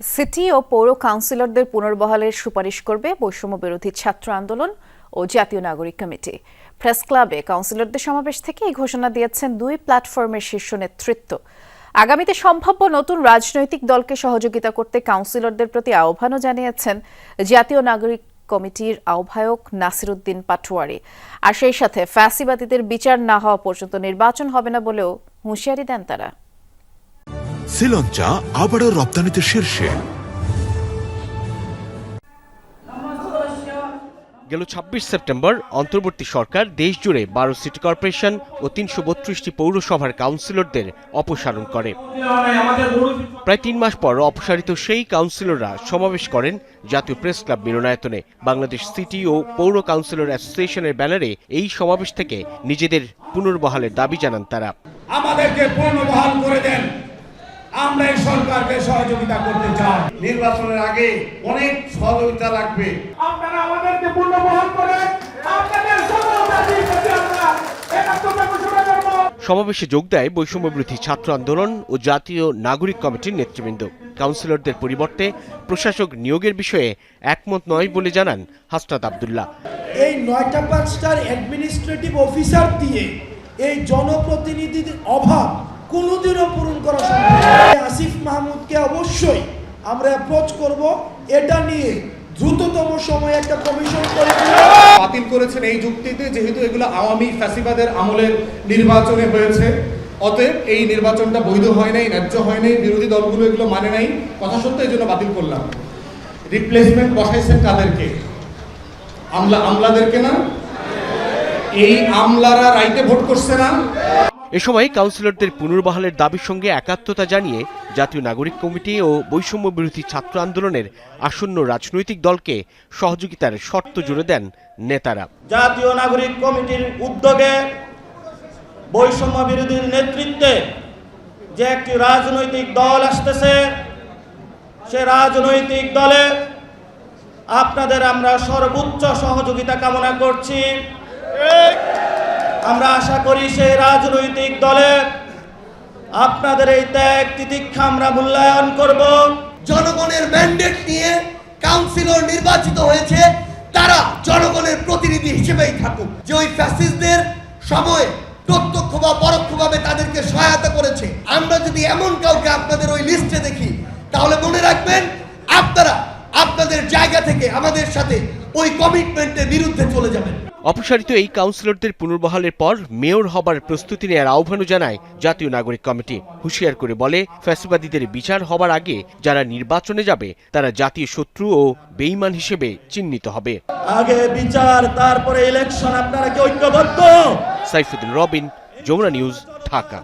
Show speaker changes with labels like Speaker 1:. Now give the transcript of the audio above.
Speaker 1: City ও পৌর কাউন্সিলরদের পুনর্বহালের সুপারিশ করবে বৈষম্য বিরোধী ছাত্র আন্দোলন ও জাতীয় নাগরিক কমিটি। প্রেস ক্লাবে কাউন্সিলরদের সমাবেশ থেকে এই ঘোষণা দিয়েছেন দুই প্ল্যাটফর্মের শীর্ষ নেতৃত্ব। আগামীতে সম্ভাব্য নতুন রাজনৈতিক দলকে সহযোগিতা করতে কাউন্সিলরদের প্রতি আহ্বানও জানিয়েছেন জাতীয় নাগরিক কমিটির আহ্বায়ক নাসিরুদ্দিন পাটোয়ারি। আর সেই সাথে ফ্যাসিবাদীদের বিচার না হওয়া পর্যন্ত নির্বাচন হবে না বলেও হুঁশিয়ারি দেন তারা।
Speaker 2: শ্রীলঙ্কা আবারও রপ্তানিতে শীর্ষে।
Speaker 3: গেল ছাব্বিশ সেপ্টেম্বর অন্তর্বর্তী সরকার দেশজুড়ে বারো সিটি কর্পোরেশন ও তিনশো বত্রিশটি পৌরসভার কাউন্সিলরদের অপসারণ করে। প্রায় তিন মাস পর অপসারিত সেই কাউন্সিলররা সমাবেশ করেন জাতীয় প্রেস ক্লাব মিলনায়তনে। বাংলাদেশ সিটি ও পৌর কাউন্সিলর অ্যাসোসিয়েশনের ব্যানারে এই সমাবেশ থেকে নিজেদের পুনর্বহালের দাবি জানান তারা।
Speaker 4: আমাদেরকে পুনর্বহাল আমরা এই সরকারকে সহযোগিতা করতে চাই।
Speaker 5: নির্বাচনের আগে অনেক সহযোগিতা লাগবে।
Speaker 4: আপনারা আমাদেরকে পুনর্বহাল করেন আপনাদের সফলতা দিয়ে আমরা করব।
Speaker 3: সমাবেশে যোগ দেয় বৈষম্য বিরোধী ছাত্র আন্দোলন ও জাতীয় নাগরিক কমিটির নেতৃবৃন্দ। কাউন্সিলরদের পরিবর্তে প্রশাসক নিয়োগের বিষয়ে একমত নয় বলে জানান হাসনাত আবদুল্লাহ।
Speaker 6: এই নয়টা পাঁচটার অ্যাডমিনিস্ট্রেটিভ অফিসার দিয়ে এই জনপ্রতিনিধির অভাব কোনোদিনও পূরণ করা সম্ভব আসিফ মাহমুদকে অবশ্যই আমরা অ্যাপ্রোচ করব। এটা নিয়ে দ্রুততম সময়ে একটা কমিশন করে
Speaker 5: বাতিল করেছেন এই যুক্তিতে, যেহেতু এগুলো আওয়ামী ফ্যাসিবাদের আমলের নির্বাচনে হয়েছে। অতএব এই নির্বাচনটা বৈধ হয় নাই, ন্যায্য হয় নাই, বিরোধী দলগুলো এগুলো মানে নাই। কথা সত্য, এই জন্য বাতিল করলাম। রিপ্লেসমেন্ট বসাইছেন কাদেরকে? আমলা আমলাদেরকে না? এই আমলারা রাইটে ভোট করছে না?
Speaker 3: এ সময় কাউন্সিলরদের পুনর্বহালের দাবির সঙ্গে একাত্মতা জানিয়ে জাতীয় নাগরিক কমিটি ও বৈষম্য বিরোধী ছাত্র আন্দোলনের আসন্ন রাজনৈতিক দলকে সহযোগিতার শর্ত জুড়ে দেন নেতারা।
Speaker 7: জাতীয় নাগরিক কমিটির উদ্যোগে বৈষম্য বিরোধীর নেতৃত্বে যে একটি রাজনৈতিক দল আসতেছে, সে রাজনৈতিক দলে আপনাদের আমরা সর্বোচ্চ সহযোগিতা কামনা করছি। আমরা আশা করি সেই রাজনৈতিক দলে আপনাদের এই ত্যাগ তিতিক্ষা আমরা মূল্যায়ন করব।
Speaker 8: জনগণের ম্যান্ডেট নিয়ে কাউন্সিলর নির্বাচিত হয়েছে, তারা জনগণের প্রতিনিধি হিসেবেই থাকুক। যে ওই ফ্যাসিস্টদের সময় প্রত্যক্ষ বা পরোক্ষভাবে তাদেরকে সহায়তা করেছে, আমরা যদি এমন কাউকে আপনাদের ওই লিস্টে দেখি তাহলে মনে রাখবেন আপনারা আপনাদের জায়গা থেকে আমাদের সাথে ওই কমিটমেন্টের বিরুদ্ধে চলে যাবেন।
Speaker 3: অপসারিত এই কাউন্সিলরদের পুনর্বহালের পর মেয়র হবার প্রস্তুতি নেওয়ার আহ্বানও জানায় জাতীয় নাগরিক কমিটি। হুঁশিয়ার করে বলে ফ্যাসিবাদীদের বিচার হবার আগে যারা নির্বাচনে যাবে তারা জাতীয় শত্রু ও বেইমান হিসেবে চিহ্নিত হবে।
Speaker 7: আগে বিচার তারপরে ইলেকশন আপনারা কি ঐক্যবদ্ধ?
Speaker 3: সাইফুদ্দিন রবিন যমুনা নিউজ ঢাকা।